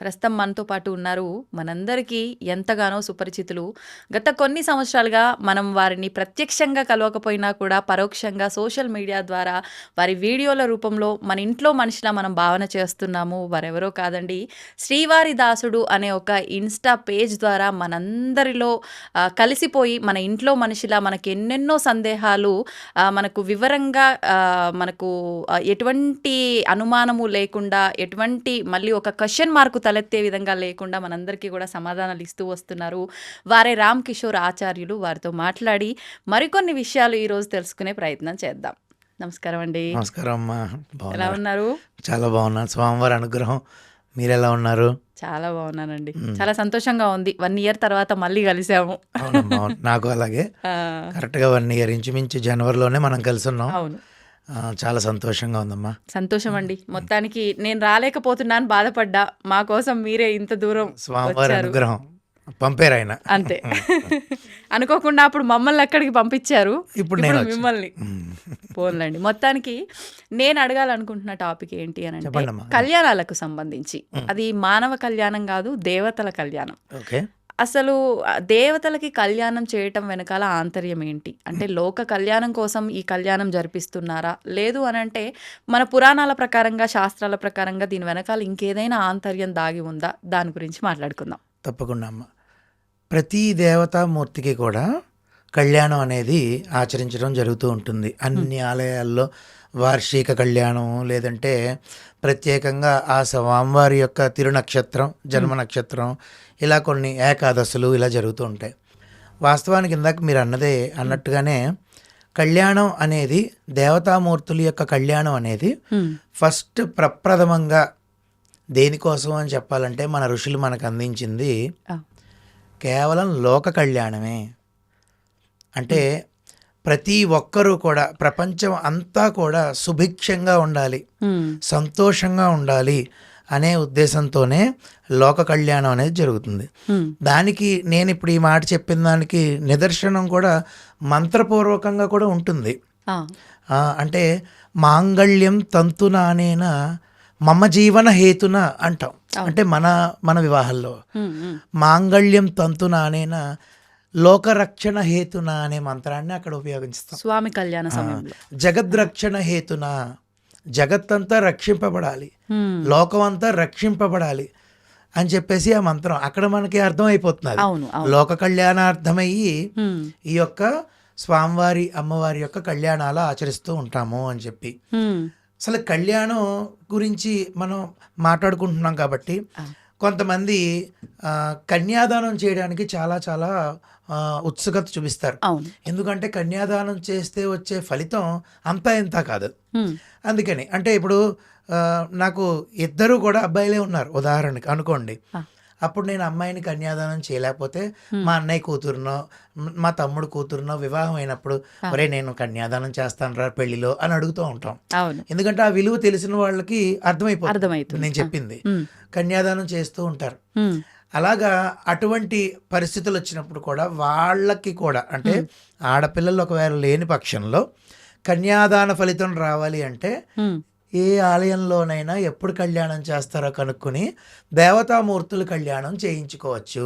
ప్రస్తుతం మనతో పాటు ఉన్నారు మనందరికీ ఎంతగానో సుపరిచితులు. గత కొన్ని సంవత్సరాలుగా మనం వారిని ప్రత్యక్షంగా కలవకపోయినా కూడా పరోక్షంగా సోషల్ మీడియా ద్వారా వారి వీడియోల రూపంలో మన ఇంట్లో మనిషిలా మనం భావన చేస్తున్నాము. వారెవరో కాదండి. శ్రీవారి దాసుడు అనే ఒక ఇన్స్టా పేజ్ ద్వారా మనందరిలో కలిసిపోయి మన ఇంట్లో మనిషిలా మనకు ఎన్నెన్నో సందేహాలు మనకు వివరంగా మనకు ఎటువంటి అనుమానము లేకుండా ఎటువంటి మళ్ళీ ఒక క్వశ్చన్ మార్కు తలెత్తే విధంగా లేకుండా మనందరికీ కూడా సమాధానాలు ఇస్తూ వస్తున్నారు. వారే రామ్ కిషోర్ ఆచార్యులు వారితో మాట్లాడి మరికొన్ని విషయాలు ఈరోజు తెలుసుకునే ప్రయత్నం చేద్దాం. నమస్కారం అండి. నమస్కారం అమ్మా. ఎలా ఉన్నారు? చాలా బాగున్నాను. స్వామివారి అనుగ్రహం. మీరు ఎలా ఉన్నారు? చాలా బాగున్నానండి. చాలా సంతోషంగా ఉంది. వన్ ఇయర్ తర్వాత మళ్ళీ కలిసాము. నాకు అలాగే. కరెక్ట్గా వన్ ఇయర్. ఇంచుమించు జనవరిలోనే మనం కలిసి ఉన్నాం. అవును. చాలా సంతోషంగా ఉందమ్మా. సంతోషం అండి మొత్తానికి నేను రాలేకపోతున్నాను బాధపడ్డా. మా కోసం మీరే ఇంత దూరం స్వామివారి. అనుగ్రహం. పంపారు ఆయన. అంతే. అనుకోకుండా అప్పుడు మమ్మల్ని అక్కడికి పంపించారు? ఇప్పుడు నేను. మిమ్మల్ని. పోన్లండి. మొత్తానికి నేను అడగాలనుకుంటున్న టాపిక్ ఏంటి అని అంటే. కళ్యాణాలకు సంబంధించి. అది మానవ కళ్యాణం కాదు దేవతల కళ్యాణం. ఓకే. అసలు దేవతలకి కళ్యాణం చేయటం వెనకాల ఆంతర్యం ఏంటి? అంటే లోక కళ్యాణం కోసం ఈ కళ్యాణం జరిపిస్తున్నారా? లేదు అని అంటే మన పురాణాల ప్రకారంగా శాస్త్రాల ప్రకారంగా దీని వెనకాల ఇంకేదైనా ఆంతర్యం దాగి ఉందా? దాని గురించి మాట్లాడుకుందాం. తప్పకుండా అమ్మ. ప్రతి దేవతామూర్తికి కూడా కళ్యాణం అనేది ఆచరించడం జరుగుతూ ఉంటుంది. అన్ని ఆలయాల్లో వార్షిక కళ్యాణం లేదంటే ప్రత్యేకంగా ఆ స్వామివారి యొక్క తిరునక్షత్రం జన్మ నక్షత్రం ఇలా కొన్ని ఏకాదశులు ఇలా జరుగుతూ ఉంటాయి. వాస్తవానికి ఇందాక మీరు అన్నదే అన్నట్టుగానే కళ్యాణం అనేది దేవతామూర్తుల యొక్క కళ్యాణం అనేది ఫస్ట్ ప్రప్రథమంగా దేనికోసం అని చెప్పాలంటే మన ఋషులు మనకు అందించింది కేవలం లోక కళ్యాణమే. అంటే ప్రతి ఒక్కరూ కూడా ప్రపంచం అంతా కూడా సుభిక్షంగా ఉండాలి సంతోషంగా ఉండాలి అనే ఉద్దేశంతోనే లోక కళ్యాణం అనేది జరుగుతుంది. దానికి నేను ఇప్పుడు ఈ మాట చెప్పిన దానికి నిదర్శనం కూడా మంత్రపూర్వకంగా కూడా ఉంటుంది. అంటే మాంగళ్యం తంతున అనేన మమ జీవన హేతున అంటాం. అంటే మన మన ఉమ్, మాంగళ్యం తంతున అనేన లోకరక్షణ హేతున అనే మంత్రాన్ని అక్కడ ఉపయోగిస్తాం స్వామి కళ్యాణ సమయంలో. జగద్రక్షణ హేతున జగత్తంతా రక్షింపబడాలి. ఉమ్, లోకం అంతా రక్షింపబడాలి అని చెప్పేసి ఆ మంత్రం అక్కడ మనకి. అవును అవును. లోక కళ్యాణార్థమయ్యి ఈ యొక్క స్వామివారి అమ్మవారి యొక్క కళ్యాణాలు ఆచరిస్తూ ఉంటాము అని చెప్పి. అసలు కళ్యాణం గురించి మనం మాట్లాడుకుంటున్నాం కాబట్టి. కొంతమంది కన్యాదానం చేయడానికి చాలా చాలా ఉత్సుకత చూపిస్తారు. ఎందుకంటే కన్యాదానం చేస్తే వచ్చే ఫలితం అంతా ఇంత కాదు. అందుకని అంటే ఇప్పుడు నాకు ఇద్దరు కూడా అబ్బాయిలే ఉన్నారు ఉదాహరణకి అనుకోండి. అప్పుడు నేను అమ్మాయిని కన్యాదానం చేయలేకపోతే మా అన్నయ్య కూతురునో మ్- తమ్ముడు కూతురునో వివాహం అయినప్పుడు ఒరే నేను కన్యాదానం చేస్తాను రా పెళ్ళిలో అని అడుగుతూ ఉంటాం. ఎందుకంటే ఆ విలువ తెలిసిన వాళ్ళకి అర్థమైపోతుంది. నేను చెప్పింది. కన్యాదానం చేస్తూ ఉంటారు. అలాగా అటువంటి పరిస్థితులు వచ్చినప్పుడు కూడా వాళ్ళకి కూడా అంటే ఆడపిల్లలు ఒకవేళ లేని పక్షంలో కన్యాదాన ఫలితం రావాలి అంటే ఏ ఆలయంలోనైనా ఎప్పుడు కళ్యాణం చేస్తారో కనుక్కొని దేవతామూర్తులు కళ్యాణం చేయించుకోవచ్చు.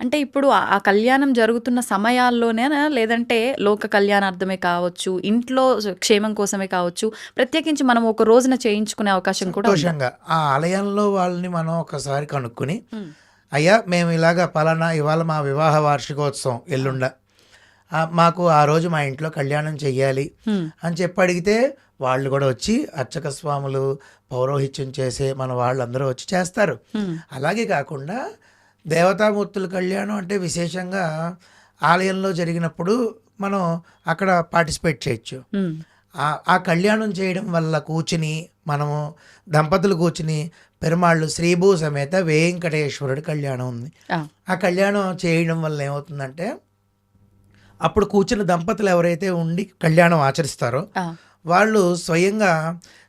అంటే ఇప్పుడు ఆ- కళ్యాణం జరుగుతున్న సమయాల్లోనేనా? లేదంటే లోక కళ్యాణార్థమే కావచ్చు ఇంట్లో క్షేమం కోసమే కావచ్చు ప్రత్యేకించి మనం ఒక రోజున చేయించుకునే అవకాశం కూడా? సంతోషంగా ఆ ఆలయంలో వాళ్ళని మనం ఒకసారి కనుక్కొని అయ్యా మేము ఇలాగ పలానా ఇవాళ మా వివాహ వార్షికోత్సవం ఎల్లుండ మాకు ఆ రోజు మా ఇంట్లో కళ్యాణం చెయ్యాలి అని చెప్పి అడిగితే వాళ్ళు కూడా వచ్చి అర్చక స్వాములు పౌరోహిత్యం చేసే మన వాళ్ళందరూ వచ్చి చేస్తారు. అలాగే కాకుండా దేవతామూర్తుల కళ్యాణం అంటే విశేషంగా ఆలయంలో జరిగినప్పుడు మనం అక్కడ పార్టిసిపేట్ చేయొచ్చు. ఆ- ఆ కళ్యాణం చేయడం వల్ల కూర్చుని మనము దంపతులు కూర్చుని పెరుమాళ్ళు శ్రీభూ సమేత వెంకటేశ్వరుడి కళ్యాణం ఉంది. ఆ, కళ్యాణం చేయడం వల్ల ఏమవుతుందంటే అప్పుడు కూర్చున్న దంపతులు ఎవరైతే ఉండి కళ్యాణం ఆచరిస్తారో వాళ్ళు స్వయంగా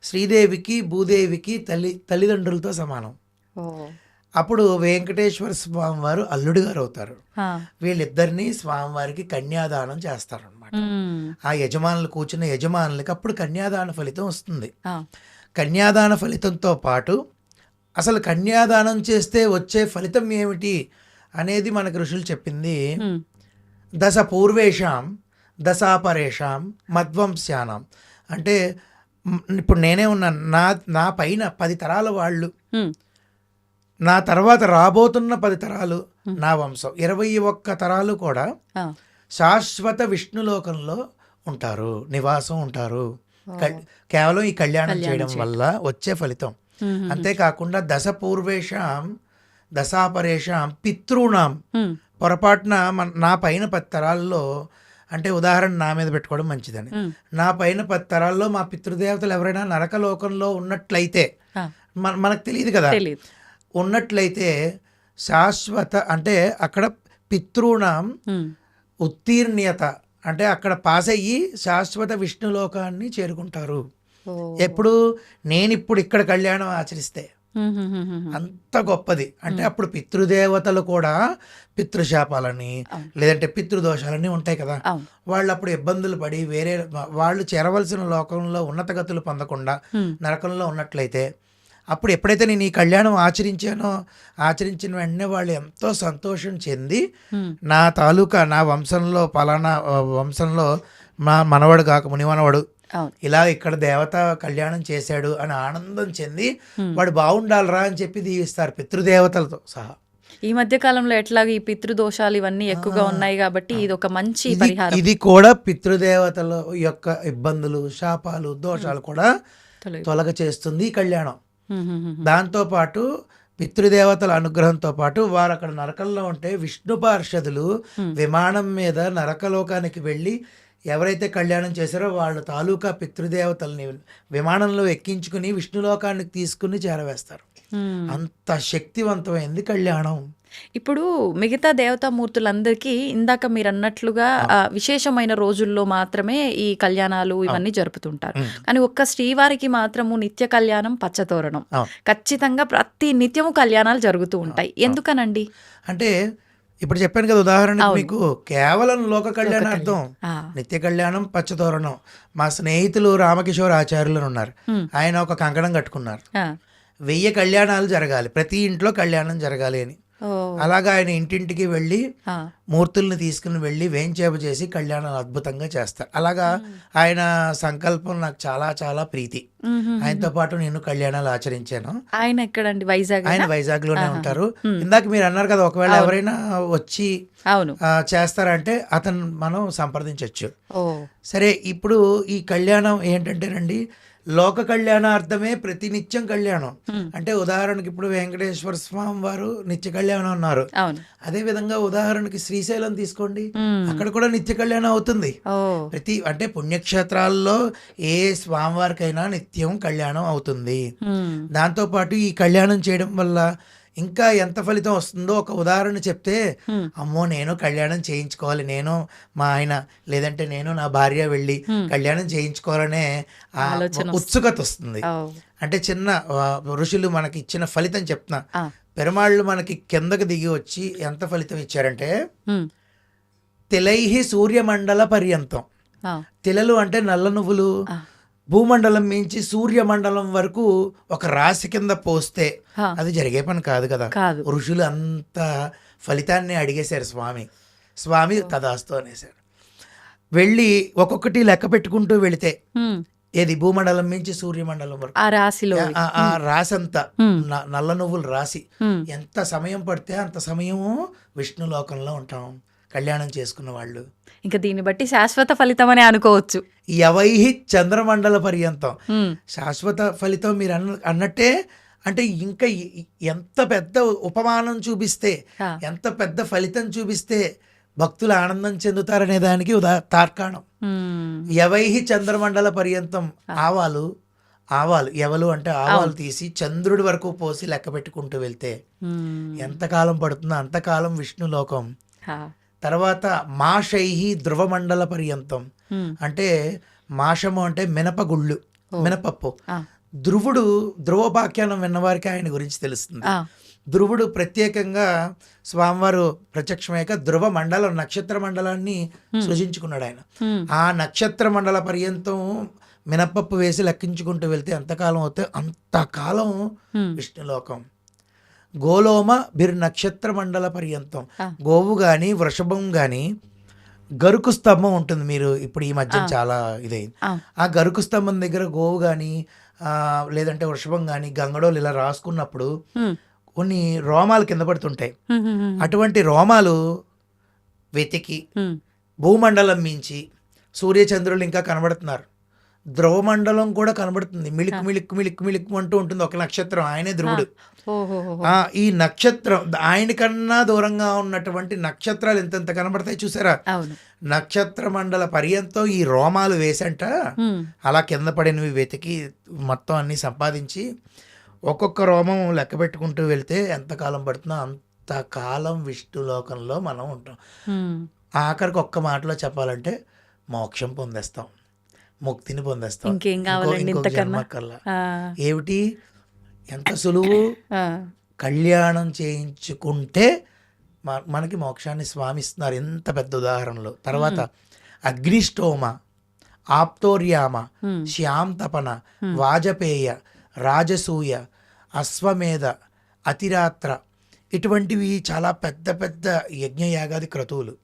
శ్రీదేవికి భూదేవికి తల్లి తల్లిదండ్రులతో సమానం అప్పుడు వెంకటేశ్వర స్వామి వారు అల్లుడు గారు అవుతారు. వీళ్ళిద్దరిని స్వామివారికి కన్యాదానం చేస్తారనమాట మ్మ్. ఆ యజమానులు కూర్చున్న యజమానులకి అప్పుడు కన్యాదాన ఫలితం వస్తుంది. కన్యాదాన ఫలితంతో పాటు అసలు కన్యాదానం చేస్తే వచ్చే ఫలితం ఏమిటి అనేది మనకు ఋషులు చెప్పింది. దశ పూర్వేషాం దశాపరేషాం మధ్వంస్యానం అంటే ఇప్పుడు నేనే ఉన్నాను నా నా పైన పది తరాల వాళ్ళు. నా తర్వాత రాబోతున్న పది తరాలు నా వంశం ఇరవై ఒక్క తరాలు కూడా. శాశ్వత విష్ణులోకంలో ఉంటారు నివాసం ఉంటారు కేవలం ఈ కళ్యాణం చేయడం వల్ల వచ్చే ఫలితం. అంతేకాకుండా దశ పూర్వేషాం దశాపరేషాం పితృణాం. పొరపాటున నా పైన పది తరాల్లో అంటే ఉదాహరణ నా మీద పెట్టుకోవడం మంచిదని. నా పైన పది తరాల్లో మా పితృదేవతలు ఎవరైనా నరకలోకంలో ఉన్నట్లయితే. మన మనకు తెలియదు కదా ఉన్నట్లయితే శాశ్వత అంటే అక్కడ పితృణం. ఉత్తీర్ణ్యత అంటే అక్కడ పాస్ అయ్యి శాశ్వత విష్ణులోకాన్ని చేరుకుంటారు. ఎప్పుడు నేను ఇప్పుడు ఇక్కడ కళ్యాణం ఆచరిస్తే. అంత గొప్పది అంటే అప్పుడు పితృదేవతలు కూడా పితృశాపాలని. లేదంటే పితృదోషాలని ఉంటాయి కదా వాళ్ళు అప్పుడు ఇబ్బందులు పడి వేరే వాళ్ళు చేరవలసిన లోకంలో ఉన్నత గతులు పొందకుండా. నరకంలో ఉన్నట్లయితే అప్పుడు ఎప్పుడైతే నేను ఈ కళ్యాణం ఆచరించానో ఆచరించిన వెంటనే వాళ్ళు ఎంతో సంతోషం చెంది. నా తాలూకా నా వంశంలో పలానా వంశంలో మా మనవడు కాక మునిమనవడు ఇలా ఇక్కడ దేవత కళ్యాణం చేశాడు అని ఆనందం చెంది. వాడు బాగుండాలిరా అని చెప్పి దీవిస్తారు పితృదేవతలతో సహా ఈ మధ్య కాలంలో ఎట్లాగ ఈ పితృదోషాలు ఇవన్నీ ఎక్కువగా ఉన్నాయి కాబట్టి ఇది ఒక మంచి ఇది పరిహారం ఇది కూడా పితృదేవతల యొక్క ఇబ్బందులు శాపాలు దోషాలు కూడా తొలగి- చేస్తుంది ఈ కళ్యాణం. మ్మ్. దాంతోపాటు పితృదేవతల అనుగ్రహంతో పాటు వారు అక్కడ నరకంలో ఉంటే విష్ణు పార్షదులు విమానం మీద నరకలోకానికి వెళ్ళి ఎవరైతే కళ్యాణం చేశారో వాళ్ళ తాలూకా పితృదేవతల్ని విమానంలో ఎక్కించుకుని విష్ణులోకానికి తీసుకుని చేరవేస్తారు. అంత శక్తివంతమైంది కళ్యాణం. ఇప్పుడు మిగతా దేవతామూర్తులందరికీ ఇందాక మీరు అన్నట్లుగా విశేషమైన రోజుల్లో మాత్రమే ఈ కళ్యాణాలు ఇవన్నీ జరుపుతుంటారు. కానీ ఒక్క శ్రీవారికి మాత్రము నిత్య కళ్యాణం పచ్చతోరణం. ఖచ్చితంగా ప్రతి నిత్యము కళ్యాణాలు జరుగుతూ ఉంటాయి. ఎందుకనండి? అంటే ఇప్పుడు చెప్పాను కదా ఉదాహరణకు అవును. మీకు కేవలం లోక కళ్యాణార్థం నిత్య కళ్యాణం పచ్చతోరణం. మా స్నేహితులు రామకిషోర్ ఆచార్యులు ఉన్నారు. ఆయన ఒక కంకణం కట్టుకున్నారు. వెయ్యి కళ్యాణాలు జరగాలి. ప్రతి ఇంట్లో కళ్యాణం జరగాలి అని. అలాగా ఆయన ఇంటింటికి వెళ్ళి మూర్తుల్ని తీసుకుని వెళ్ళి వేంచేపు చేసి కళ్యాణాలు అద్భుతంగా చేస్తారు. అలాగా ఆయన సంకల్పం నాకు చాలా చాలా ప్రీతి. ఆయనతో పాటు నేను కళ్యాణాలు ఆచరించాను. ఆయన ఎక్కడండి? వైజాగ్ ఆయన వైజాగ్లోనే ఉంటారు. ఇందాక మీరు అన్నారు కదా ఒకవేళ ఎవరైనా వచ్చి అవును. చేస్తారంటే అతను మనం సంప్రదించవచ్చు సరే ఇప్పుడు ఈ కళ్యాణం ఏంటంటేనండి లోక కళ్యాణార్థమే ప్రతినిత్యం కళ్యాణం. అంటే ఉదాహరణకి ఇప్పుడు వెంకటేశ్వర స్వామి వారు నిత్య కళ్యాణం అన్నారు. అదే విధంగా ఉదాహరణకి శ్రీశైలం తీసుకోండి. అక్కడ కూడా నిత్య కళ్యాణం అవుతుంది. ప్రతి అంటే పుణ్యక్షేత్రాల్లో ఏ స్వామివారికైనా నిత్యం కళ్యాణం అవుతుంది. దాంతోపాటు ఈ కళ్యాణం చేయడం వల్ల ఇంకా ఎంత ఫలితం వస్తుందో ఒక ఉదాహరణ చెప్తే. అమ్మో నేను కళ్యాణం చేయించుకోవాలి నేను మా ఆయన లేదంటే నేను నా భార్య వెళ్ళి కళ్యాణం చేయించుకోవాలనే ఉత్సుకత వస్తుంది అంటే చిన్న ఋషులు మనకి ఇచ్చిన ఫలితం చెప్తున్నా. పెరుమాళ్ళు మనకి కిందకి దిగి వచ్చి ఎంత ఫలితం ఇచ్చారంటే. తిలైహి సూర్యమండల పర్యంతం. తిలలు అంటే నల్ల నువ్వులు. భూమండలం మించి సూర్యమండలం వరకు ఒక రాశి కింద పోస్తే. అది జరిగే పని కాదు కదా. ఋషులు అంత ఫలితాన్ని అడిగేశారు స్వామి. స్వామి తదాస్తు అనేసారు వెళ్ళి ఒక్కొక్కటి లెక్క పెట్టుకుంటూ వెళితే. ఏది? భూమండలం మించి సూర్యమండలం వరకు. ఆ రాశిలో ఆ- రాశి అంతా నల్ల నువ్వులు రాసి. ఎంత సమయం పడితే అంత సమయము విష్ణు లోకంలో ఉంటాం. కళ్యాణం చేసుకున్న వాళ్ళు ఇంకా దీన్ని బట్టి శాశ్వత ఫలితం అని అనుకోవచ్చు యవైహి చంద్రమండల పర్యంతం. శాశ్వత ఫలితం మీరు అన్న అన్నట్టే అంటే ఇంకా ఎంత పెద్ద ఉపమానం చూపిస్తే. ఎంత పెద్ద ఫలితం చూపిస్తే భక్తులు ఆనందం చెందుతారనే దానికి ఉదా తార్కాణం. యవైహి చంద్రమండల పర్యంతం ఆవాలు ఆవాలు ఎవలు అంటే ఆవాలు తీసి చంద్రుడి వరకు పోసి లెక్క పెట్టుకుంటూ వెళ్తే. ఎంతకాలం పడుతుందో అంతకాలం విష్ణులోకం. తర్వాత మాషైహి ధ్రువమండల పర్యంతం. అంటే మాషము అంటే మినపగుళ్ళు మినపప్పు. ధ్రువుడు ధ్రువోపాఖ్యానం విన్నవారికి ఆయన గురించి తెలుస్తుంది. ధ్రువుడు ప్రత్యేకంగా స్వామివారు ప్రత్యక్షమయ్యాక ధ్రువ మండలం నక్షత్ర మండలాన్ని సృజించుకున్నాడు ఆయన. ఆ నక్షత్ర మండల పర్యంతం మినపప్పు వేసి లెక్కించుకుంటూ వెళ్తే ఎంతకాలం అవుతే అంతకాలం విష్ణులోకం. గోలోమ బిర్ నక్షత్ర మండల పర్యంతం. గోవు కానీ వృషభం కానీ గరుకు స్తంభం ఉంటుంది మీరు ఇప్పుడు ఈ మధ్య. చాలా ఇదైంది. ఆ, గరుకు స్తంభం దగ్గర గోవు కానీ లేదంటే వృషభం కానీ గంగడోలు ఇలా రాసుకున్నప్పుడు కొన్ని రోమాలు కింద పడుతుంటాయి. అటువంటి రోమాలు వెతికి భూమండలం మించి సూర్యచంద్రులు ఇంకా కనబడుతున్నారు. ధ్రువమండలం కూడా కనబడుతుంది. మిళిక్ మిళిక్ మిళిక్ మిళిక్ అంటూ ఉంటుంది. ఒక నక్షత్రం ఆయనే ధ్రువుడు. ఈ నక్షత్రం ఆయన కన్నా దూరంగా ఉన్నటువంటి నక్షత్రాలు ఎంతెంత కనబడతాయి చూసారా? నక్షత్ర మండల పర్యంతం ఈ రోమాలు వేసంట అలా కింద పడినవి వెతికి మొత్తం అన్ని సంపాదించి ఒక్కొక్క రోమం లెక్క పెట్టుకుంటూ వెళ్తే ఎంతకాలం పడుతుందో అంతకాలం విష్ణులోకంలో మనం ఉంటాం. ఆఖరికి ఒక్క మాటలో చెప్పాలంటే మోక్షం పొందేస్తాం. ముక్తిని పొందేస్తాం ఇంకేం కావాలండి ఇంతకన్నా? ఏమిటి? ఎంత సులువు? కళ్యాణం చేయించుకుంటే మనకి మోక్షాన్ని స్వామిస్తున్నారు. ఎంత పెద్ద ఉదాహరణలు. తర్వాత అగ్నిష్టోమ ఆప్తోర్యామ శ్యామ్ తపన వాజపేయ రాజసూయ అశ్వమేధ అతిరాత్ర. ఇటువంటివి చాలా పెద్ద పెద్ద యజ్ఞయాగాది క్రతువులు.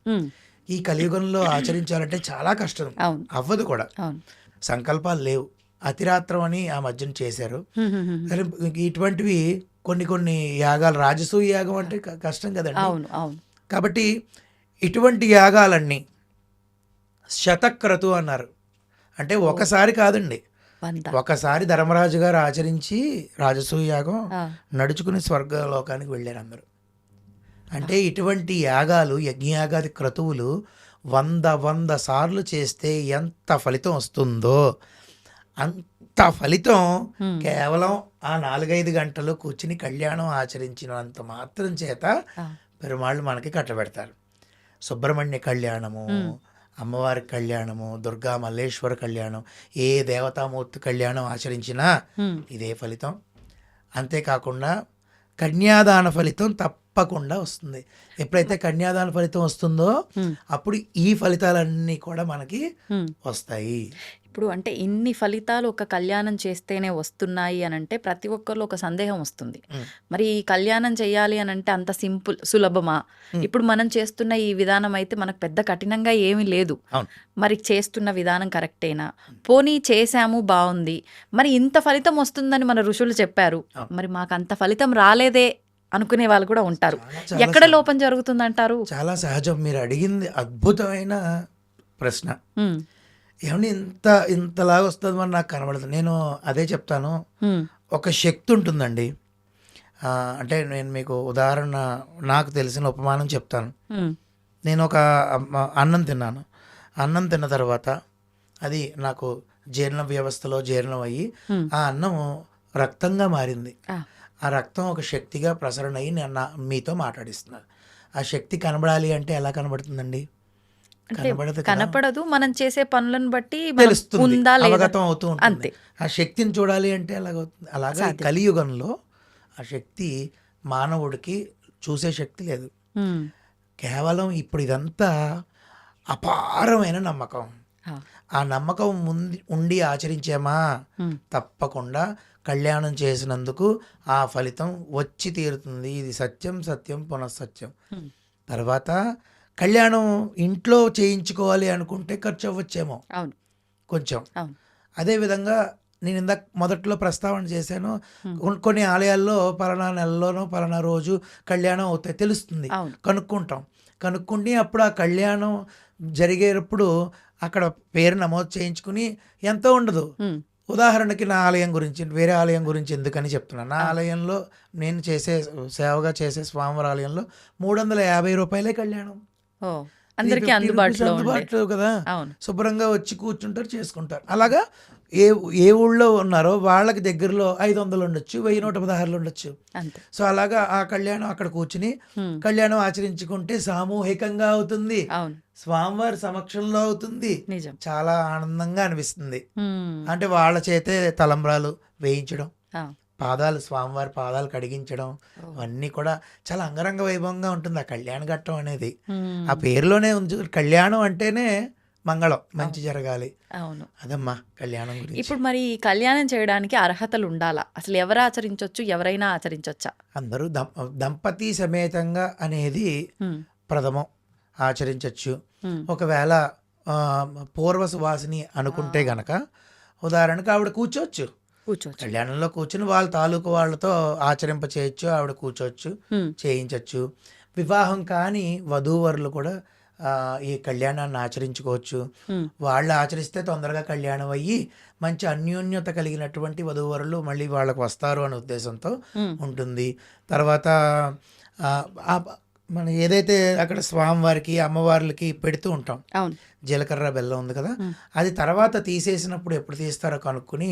ఈ కలియుగంలో ఆచరించాలంటే చాలా కష్టం. అవ్వదు కూడా. సంకల్పాలు లేవు. అతిరాత్రం అని ఆ మధ్యన చేశారు. ఇటువంటివి కొన్ని కొన్ని యాగాలు రాజసూయ యాగం అంటే కష్టం కదండి. కాబట్టి ఇటువంటి యాగాలన్నీ శతక్రతు అన్నారు. అంటే ఒకసారి కాదండి. ఒకసారి ధర్మరాజు గారు ఆచరించి రాజసూయ యాగం నడుచుకుని స్వర్గలోకానికి వెళ్ళారు అందరూ. అంటే ఇటువంటి యాగాలు యజ్ఞయాగాది క్రతువులు వంద వంద సార్లు చేస్తే ఎంత ఫలితం వస్తుందో అంత ఫలితం కేవలం ఆ నాలుగైదు గంటలు కూర్చుని కళ్యాణం ఆచరించినంత మాత్రం చేత పెరుమాళ్ళు మనకి కట్టబెడతారు. సుబ్రహ్మణ్య కళ్యాణము అమ్మవారి కళ్యాణము దుర్గా మల్లేశ్వర కళ్యాణం ఏ దేవతామూర్తి కళ్యాణం ఆచరించినా ఇదే ఫలితం. అంతేకాకుండా కన్యాదాన ఫలితం తప్పకుండా వస్తుంది. ఎప్పుడైతే కన్యాదాన ఫలితం వస్తుందో అప్పుడు ఈ ఫలితాలన్నీ కూడా మనకి. వస్తాయి. ఇప్పుడు అంటే ఇన్ని ఫలితాలు ఒక కళ్యాణం చేస్తేనే వస్తున్నాయి అని అంటే ప్రతి ఒక్కరిలో ఒక సందేహం వస్తుంది. మరి ఈ కళ్యాణం చేయాలి అని అంటే అంత సింపుల్ సులభమా. ఇప్పుడు మనం చేస్తున్న ఈ విధానం అయితే మనకు పెద్ద కఠినంగా ఏమీ లేదు. మరి చేస్తున్న విధానం కరెక్టేనా? పోనీ చేశాము బాగుంది మరి ఇంత ఫలితం వస్తుందని మన ఋషులు చెప్పారు. మరి మాకు అంత ఫలితం రాలేదే అనుకునే వాళ్ళు కూడా ఉంటారు. ఎక్కడ. లోపం జరుగుతుందంటారు? చాలా సహజం. మీరు అడిగింది అద్భుతమైన ప్రశ్న. ఏమండి ఇంత ఇంతలాగా వస్తుంది మరి నాకు కనబడదు. నేను అదే చెప్తాను. ఒక శక్తి ఉంటుందండి. అంటే నేను మీకు ఉదాహరణ నాకు తెలిసిన ఉపమానం చెప్తాను. నేను ఒక అన్నం తిన్నాను. అన్నం తిన్న తర్వాత అది నాకు జీర్ణ వ్యవస్థలో జీర్ణం అయ్యి. ఆ అన్నం రక్తంగా మారింది. ఆ, రక్తం ఒక శక్తిగా ప్రసరణ అయ్యి నేను మీతో మాట్లాడిస్తున్నాను ఆ శక్తి కనబడాలి అంటే ఎలా కనబడుతుందండి. కనపడదు మనం చేసే పనులను బట్టి తెలుస్తుంది. అవగతం అవుతూ ఉంటుంది. అంతే. ఆ శక్తిని చూడాలి అంటే అలాగవుతుంది అలాగా. కలియుగంలో ఆ శక్తి మానవుడికి చూసే శక్తి లేదు. కేవలం ఇప్పుడు ఇదంతా అపారమైన నమ్మకం. ఆ, నమ్మకం ముందు ఉండి ఆచరించామా? తప్పకుండా కళ్యాణం చేసినందుకు ఆ ఫలితం వచ్చి తీరుతుంది. ఇది సత్యం సత్యం పునఃసత్యం. తర్వాత కళ్యాణం ఇంట్లో చేయించుకోవాలి అనుకుంటే ఖర్చు అవ్వచ్చేమో కొంచెం. అదేవిధంగా నేను ఇందాక మొదట్లో ప్రస్తావన చేశాను. కొన్- కొన్ని ఆలయాల్లో పలానా నెలలోనో పలానా రోజు కళ్యాణం అవుతాయి తెలుస్తుంది. కనుక్కుంటాం. కనుక్కుండి అప్పుడు ఆ కళ్యాణం జరిగేటప్పుడు అక్కడ పేరు నమోదు చేయించుకుని ఎంతో ఉండదు. ఉదాహరణకి నా ఆలయం గురించి వేరే ఆలయం గురించి ఎందుకని చెప్తున్నాను నా ఆలయంలో నేను చేసే సేవగా చేసే స్వామివారి ఆలయంలో మూడు వందల యాభై రూపాయలే కళ్యాణం. అందరికీ 350 అందుబాటులో కదా. శుభ్రంగా వచ్చి కూర్చుంటారు చేసుకుంటారు. అలాగా ఏ ఏ ఊళ్ళో ఉన్నారో వాళ్ళకి దగ్గరలో ఐదు వందలు ఉండొచ్చు వెయ్యి నూట పదహారులు ఉండొచ్చు. సో అలాగా ఆ కళ్యాణం అక్కడ కూర్చుని కళ్యాణం ఆచరించుకుంటే సామూహికంగా అవుతుంది. స్వామివారి సమక్షంలో అవుతుంది నిజం చాలా ఆనందంగా అనిపిస్తుంది అంటే వాళ్ళ చేతే తలంబ్రాలు వేయించడం! పాదాలు స్వామివారి పాదాలు కడిగించడం! అవన్నీ కూడా చాలా అంగరంగ వైభవంగా ఉంటుంది ఆ కళ్యాణ ఘట్టం అనేది ఆ. పేరులోనే కళ్యాణం అంటేనే మంగళం మంచి. జరగాలి అవును. అదమ్మా కళ్యాణం గురించి ఇప్పుడు మరి ఈ కళ్యాణం చేయడానికి అర్హతలు ఉండాలా? అసలు ఎవరు ఆచరించొచ్చు? ఎవరైనా ఆచరించొచ్చా? అందరూ దంపతి సమేతంగా అనేది. ప్రథమం ఆచరించవచ్చు. ఒకవేళ పూర్వ సువాసిని అనుకుంటే! గనక ఉదాహరణకు ఆవిడ కూర్చోవచ్చు కూర్చోవచ్చు. కళ్యాణంలో కూర్చుని వాళ్ళ తాలూకు వాళ్ళతో ఆచరింప చేయొచ్చు ఆవిడ కూర్చోవచ్చు. చేయించవచ్చు వివాహం కాని వధూవరులు కూడా ఈ కళ్యాణాన్ని ఆచరించుకోవచ్చు. వాళ్ళు ఆచరిస్తే తొందరగా కళ్యాణం అయ్యి మంచి అన్యోన్యత కలిగినటువంటి వధూవరులు మళ్ళీ వాళ్ళకు వస్తారు అనే ఉద్దేశంతో. ఉంటుంది తర్వాత మనం ఏదైతే అక్కడ స్వామివారికి అమ్మవార్లకి పెడుతూ ఉంటాం. జీలకర్ర బెల్లం ఉంది కదా. అది తర్వాత తీసేసినప్పుడు ఎప్పుడు తీస్తారో కనుక్కొని.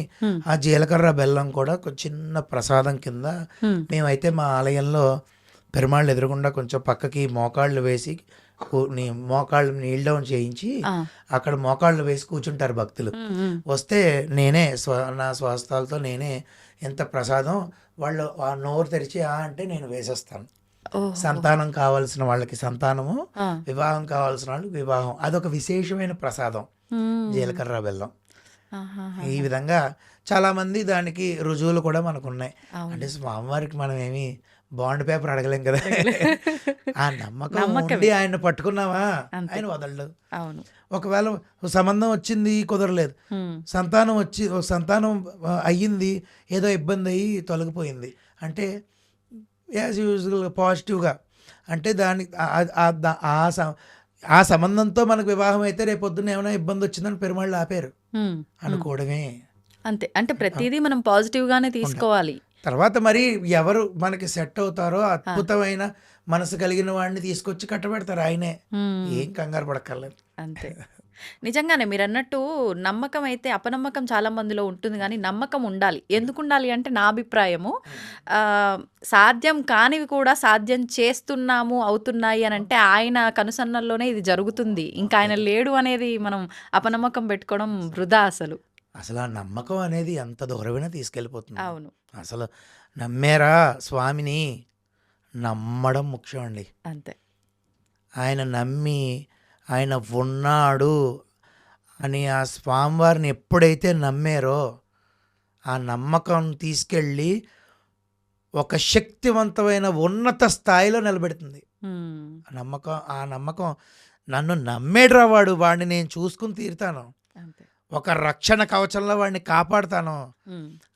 ఆ జీలకర్ర బెల్లం కూడా ఒక చిన్న ప్రసాదం కింద. మేమైతే మా ఆలయంలో పెరుమాళ్ళు ఎదురుగుండా కొంచెం పక్కకి మోకాళ్ళు వేసి మోకాళ్ళు నీల్ డౌన్ చేయించి! అక్కడ మోకాళ్ళు వేసి కూర్చుంటారు భక్తులు. వస్తే నేనే స్వ నా స్వస్థాలతో నేనే ఎంత ప్రసాదం వాళ్ళు ఆ నోరు తెరిచి ఆ అంటే నేను వేసేస్తాను! సంతానం కావాల్సిన వాళ్ళకి సంతానము! వివాహం కావాల్సిన వాళ్ళకి వివాహం అదొక విశేషమైన ప్రసాదం. జీలకర్ర బెల్లం! ఈ విధంగా చాలామంది దానికి రుజువులు కూడా మనకు ఉన్నాయి. అంటే స్వామివారికి మనం ఏమి బాండ్ పేపర్ అడగలేం కదా ఆ నమ్మకం. ఉండి ఆయన పట్టుకున్నావా. ఆయన వదలడు అవును. ఒకవేళ సంబంధం వచ్చింది కుదరలేదు. సంతానం వచ్చి సంతానం అయ్యింది ఏదో ఇబ్బంది అయ్యి తొలగిపోయింది అంటే యాజ్ యూజువల్ పాజిటివ్గా అంటే దాని ఆ- సంబంధంతో మనకు వివాహం అయితే రేపు పొద్దున్న ఏమైనా ఇబ్బంది వచ్చిందని పెరుమాళ్ళు ఆపారు. అనుకోవడమే అంతే. అంటే ప్రతీదీ మనం పాజిటివ్‌గానే తీసుకోవాలి. తర్వాత మరి ఎవరు మనకి సెట్ అవుతారో అద్భుతమైన మనసు కలిగిన వాడిని తీసుకొచ్చి కట్టబెడతారు ఆయనే. ఏం కంగారు పడక్కర్లేదు అంతే. నిజంగానే మీరన్నట్టు నమ్మకం అయితే అపనమ్మకం చాలా మందిలో ఉంటుంది గానీ, నమ్మకం ఉండాలి. ఎందుకుండాలి అంటే నా అభిప్రాయము సాధ్యం కానివి కూడా సాధ్యం చేస్తున్నాము, అవుతున్నాయి అనంటే ఆయన కనుసన్నల్లోనే ఇది జరుగుతుంది. ఇంకా ఆయన లేడు అనేది మనం అపనమ్మకం పెట్టుకోవడం వృధా అసలు. అసలు ఆ నమ్మకం అనేది ఎంత దూరమైనా తీసుకెళ్ళిపోతుంది అవును. అసలు నమ్మారా స్వామిని నమ్మడం ముఖ్యం అండి అంతే. ఆయన నమ్మి ఆయన ఉన్నాడు అని ఆ స్వామివారిని ఎప్పుడైతే నమ్మారో ఆ నమ్మకం తీసుకెళ్ళి ఒక శక్తివంతమైన ఉన్నత స్థాయిలో నిలబెడుతుంది నమ్మకం ఆ నమ్మకం నన్ను నమ్మేడ్రా వాడు వాడిని నేను చూసుకుని తీరుతాను. ఒక రక్షణ కవచంలో వాడిని కాపాడుతాను.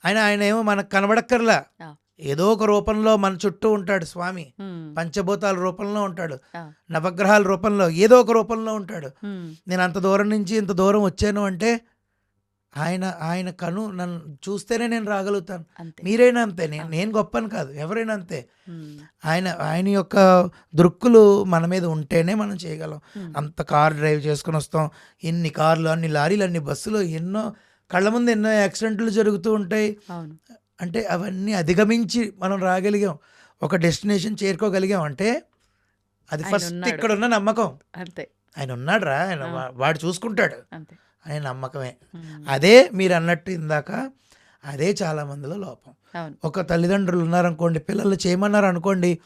ఆయన ఆయన ఏమో మనకు కనబడక్కర్లా! ఏదో ఒక రూపంలో మన చుట్టూ ఉంటాడు స్వామి. పంచభూతాల రూపంలో ఉంటాడు! నవగ్రహాల రూపంలో ఏదో ఒక రూపంలో ఉంటాడు. నేను అంత దూరం నుంచి ఇంత దూరం వచ్చాను అంటే ఆయన ఆయన కను నన్ను చూస్తేనే నేను రాగలుగుతాను. మీరైనా అంతే నేను నేను గొప్పని కాదు ఎవరైనా అంతే. ఆయన ఆయన యొక్క దృక్కులు మన మీద ఉంటేనే మనం చేయగలం. అంత కార్ డ్రైవ్ చేసుకుని వస్తాం ఇన్ని కార్లు అన్ని లారీలు అన్ని బస్సులు ఎన్నో కళ్ళ ముందు ఎన్నో యాక్సిడెంట్లు జరుగుతూ ఉంటాయి. అంటే అవన్నీ అధిగమించి మనం రాగలిగాం ఒక డెస్టినేషన్ చేరుకోగలిగాం అంటే అది ఆయన ఫస్ట్ ఉన్నాడు. ఇక్కడ ఉన్న నమ్మకం అంతే. ఆయన ఉన్నాడురా ఆయన ఆ. వా- వాడు చూసుకుంటాడు. అనే నమ్మకమే. అదే మీరు అన్నట్టు ఇందాక అదే చాలా మందిలో లోపం. ఒక తల్లిదండ్రులు ఉన్నారనుకోండి పిల్లలు చేయమన్నారు అనుకోండి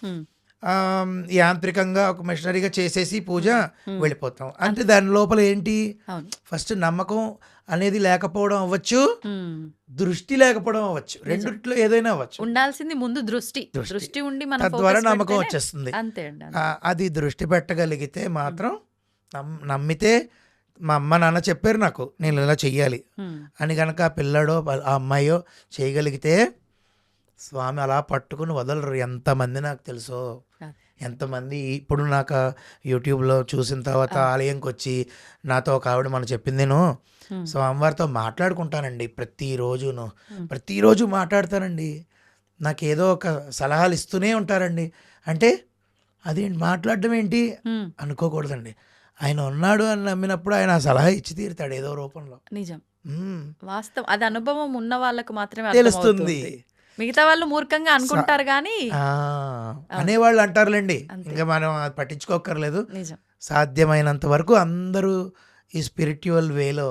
యాంత్రికంగా ఒక మిషనరీగా చేసేసి పూజ. వెళ్ళిపోతాం అంటే దాని లోపల ఏంటి. ఫస్ట్ నమ్మకం అనేది లేకపోవడం అవ్వచ్చు. దృష్టి లేకపోవడం అవ్వచ్చు రెండిట్లో ఏదైనా అవ్వచ్చు ఉండాల్సింది ముందు దృష్టి. దృష్టి. ఉండి మనం తద్వారా ఫోకస్ నమ్మకం వచ్చేస్తుంది అంతే. అది దృష్టి పెట్టగలిగితే మాత్రం నమ్- నమ్మితే మా అమ్మ నాన్న చెప్పారు నాకు నేను ఇలా చెయ్యాలి. అని కనుక ఆ పిల్లాడో ఆ అమ్మాయో చేయగలిగితే స్వామి అలా పట్టుకుని వదలరు ఎంతమంది నాకు తెలుసో. ఎంతమంది ఇప్పుడు నాకు యూట్యూబ్లో చూసిన తర్వాత. ఆలయంకి వచ్చి నాతో ఒక ఆవిడ మనం చెప్పింది నేను హ్మ్. స్వామివారితో మాట్లాడుకుంటానండి ప్రతిరోజును. ప్రతిరోజు మాట్లాడతానండి నాకు ఏదో ఒక సలహాలు ఇస్తూనే ఉంటారండి అంటే అది మాట్లాడడం ఏంటి. అనుకోకూడదండి ఆయన ఉన్నాడు అని నమ్మినప్పుడు ఆయన సలహా ఇచ్చి తీరుతాడు ఏదో రూపంలో నిజం. వాస్తవం. అది అనుభవం ఉన్న వాళ్ళకి మాత్రమే తెలుస్తుంది. మిగతా వాళ్ళు మూర్ఖంగా అనుకుంటారు గానీ ఆ, అనేవాళ్ళు అంటారులేండి. ఇంకా మనం అది పట్టించుకోకర్లేదు నిజం. సాధ్యమైనంత వరకు అందరూ ఈ స్పిరిచువల్ వేలో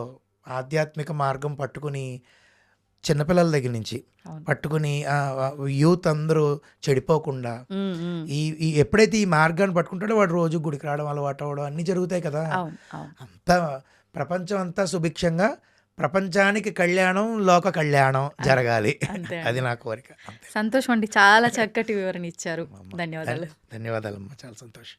ఆధ్యాత్మిక మార్గం పట్టుకుని చిన్నపిల్లల దగ్గర నుంచి. పట్టుకుని యూత్ అందరూ చెడిపోకుండా. ఈ ఈ ఎప్పుడైతే ఈ మార్గాన్ని పట్టుకుంటాడో వాడు రోజు గుడికి రావడం అలవాటు అవ్వడం అన్నీ జరుగుతాయి కదా. అంతా ప్రపంచం అంతా సుభిక్షంగా ప్రపంచానికి కళ్యాణం లోక కళ్యాణం జరగాలి అది నా కోరిక సంతోషం అండి. చాలా చక్కటి వివరణ ఇచ్చారు. ధన్యవాదాలు. ధన్యవాదాలమ్మా చాలా సంతోషం